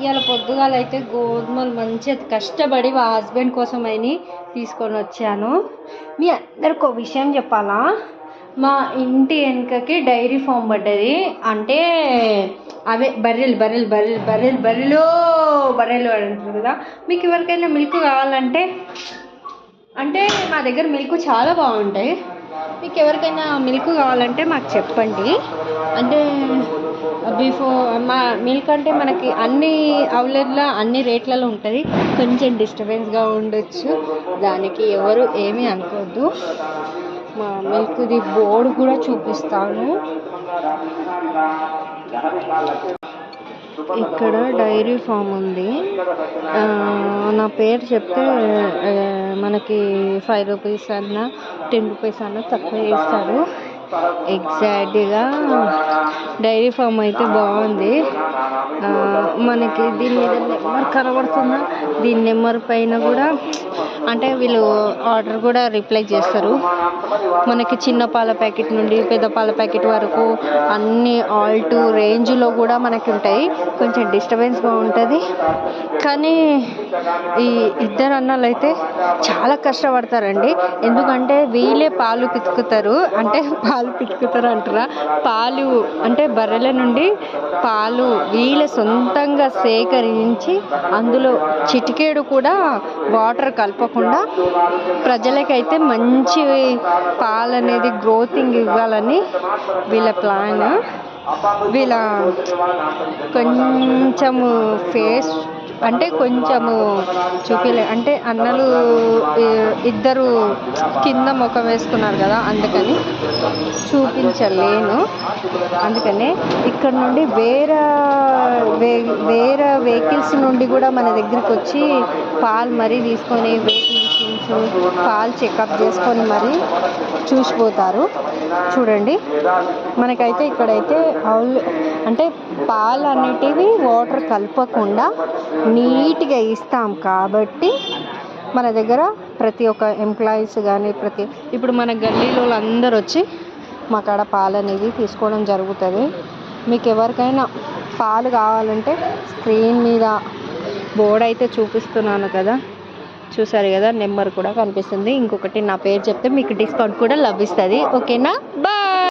ఇవాళ పొద్దుగాల అయితే గోధుమలు మంచిగా కష్టపడి మా హస్బెండ్ కోసం అని తీసుకొని వచ్చాను. మీ అందరికి ఒక విషయం చెప్పాలా? మా ఇంటి వెనుకకి డైరీ ఫామ్ పడ్డది. అంటే అవే బర్రెలు బర్రెలు బర్రెలు బర్రెలు బర్రెలు బర్రెలు అంటారు కదా. మీకు ఎవరికైనా మిల్క్ కావాలంటే అంటే మా దగ్గర మిల్క్ చాలా బాగుంటాయి. మీకు ఎవరికైనా మిల్క్ కావాలంటే మాకు చెప్పండి. అంటే బిఫోర్ మా మిల్క్ అంటే మనకి అన్ని అవులెట్ల అన్ని రేట్లలో ఉంటుంది. కొంచెం డిస్టర్బెన్స్గా ఉండొచ్చు. దానికి ఎవరు ఏమీ అనుకోవద్దు మా మిల్క్ది బోర్డు కూడా చూపిస్తాను. ఇక్కడ డైరీ ఫామ్ ఉంది. ఆ, నా పేరు చెప్తే మనకి ఫైవ్ రూపీస్ అన్న టెన్ రూపీస్ అన్న తక్కువ చేస్తారు. ఎగ్జాక్ట్గా డైరీ ఫామ్ అయితే బాగుంది. ఆ, మనకి దీని మీద నెంబర్ కనబడుతుందా? దీని నెంబర్ పైన కూడా అంటే వీళ్ళు ఆర్డర్ కూడా రిప్లై చేస్తారు. మనకి చిన్న పాల ప్యాకెట్ నుండి పెద్ద పాల ప్యాకెట్ వరకు అన్ని ఆల్ట్ రేంజ్లో కూడా మనకి ఉంటాయి. కొంచెం డిస్టర్బెన్స్గా ఉంటుంది కానీ ఈ ఇద్దరు అన్నలు అయితే చాలా కష్టపడతారండి. ఎందుకంటే వీళ్ళే పాలు పితుకుతారు. అంటే పాలు పితుకుతారు అంటారా? పాలు అంటే బర్రెల నుండి పాలు వీళ్ళే సొంతంగా సేకరించి అందులో చిటికేడు కూడా వాటర్ కలపకుండా ప్రజలకైతే మంచి పాలు అనేది గ్రోతింగ్ ఇవ్వాలని వీళ్ళ ప్లాన్ వీళ్ళ కొంచెము ఫేస్ అంటే కొంచెము చూపిలే అంటే అన్నలు ఇద్దరు కింద ముఖం వేసుకున్నారు కదా అందుకని చూపించలేను. అందుకనే ఇక్కడ నుండి వేరే వే వేరే వెహికల్స్ నుండి కూడా మన దగ్గరికి వచ్చి పాలు మరీ తీసుకొని వెయిట్ మిషన్స్ పాలు చెకప్ చేసుకొని మరీ చూసిపోతారు. చూడండి. మనకైతే ఇక్కడైతే ఆల్ అంటే పాలు అనేటివి వాటర్ కలపకుండా నీట్గా ఇస్తాం కాబట్టి మన దగ్గర ప్రతి ఒక్క ఎంప్లాయీస్ కానీ ప్రతి ఇప్పుడు మన గల్లీలో అందరు వచ్చి మా కాడ పాలు అనేది తీసుకోవడం జరుగుతుంది. మీకు ఎవరికైనా పాలు కావాలంటే స్క్రీన్ మీద బోర్డు అయితే చూపిస్తున్నాను కదా. చూసారు కదా నెంబర్ కూడా కనిపిస్తుంది. ఇంకొకటి నా పేరు చెప్తే మీకు డిస్కౌంట్ కూడా లభిస్తుంది. ఓకేనా? బాయ్!